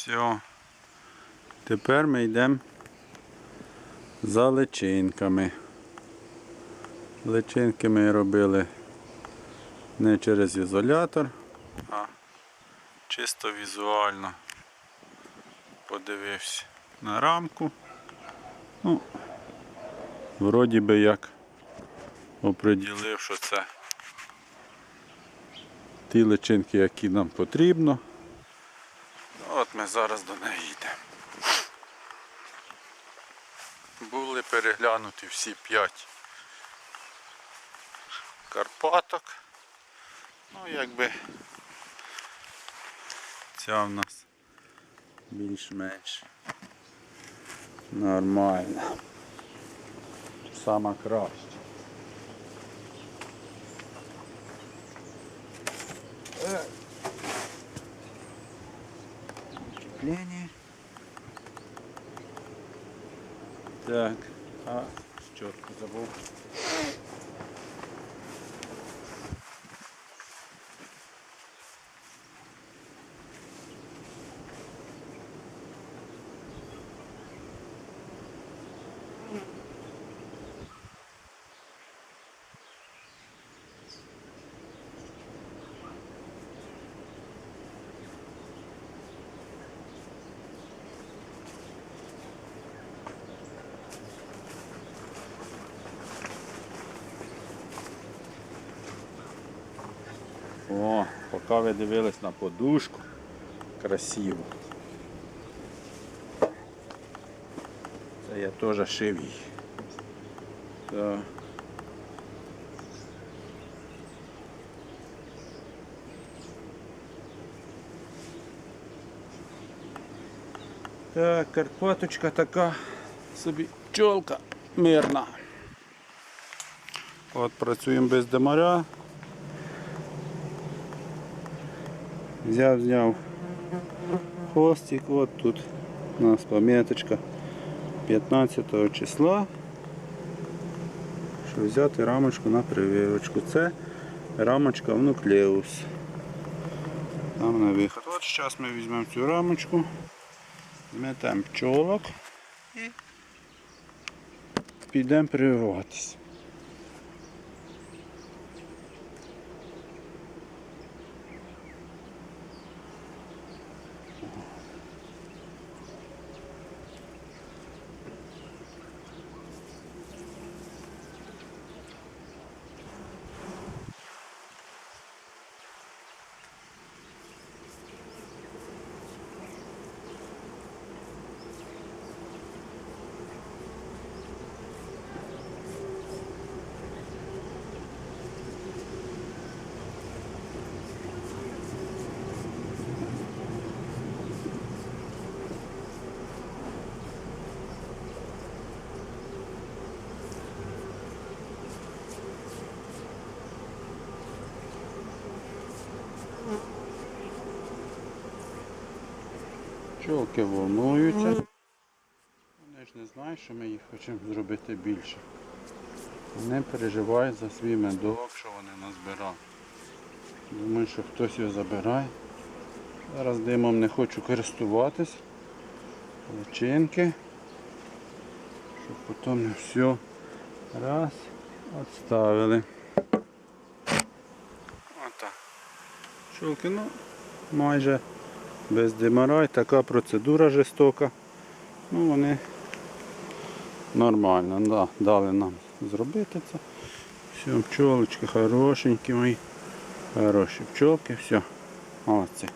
Все. Тепер ми йдемо за личинками. Личинки ми робили не через ізолятор, а чисто візуально подивився на рамку. Ну, вроді би як оприділив, що це ті личинки, які нам потрібно. От ми зараз до неї йдемо. Були переглянуті всі п'ять Карпаток. Ну, якби ця в нас більш-менш нормальна. Сама краща. Крепление. Так, а черт, забув. О, поки ви дивились на подушку, красиво. Це я теж шив її. Так. Так, карпаточка така собі пчолка мирна. От працюємо без демаря. Взяв, зняв хвостик, от тут у нас пам'яточка 15 числа. Що взяти рамочку на прививочку. Це рамочка в нуклеус. Там на виход. От зараз ми візьмемо цю рамочку, зметемо пчолок і підемо прививатись. Пчолки волнуються. Вони ж не знають, що ми їх хочемо зробити більше. Вони переживають за свій медок, що вони назбирали. Думаю, що хтось його забирає. Зараз димом не хочу користуватись. Личинки. Щоб потім не все раз відставили. Отак. Пчолки, ну, майже без демарай, така процедура жорстока. Ну вони нормально, да, дали нам зробити це. Все, пчолочки хорошенькі мої. Хороші пчолки, все. Молодці.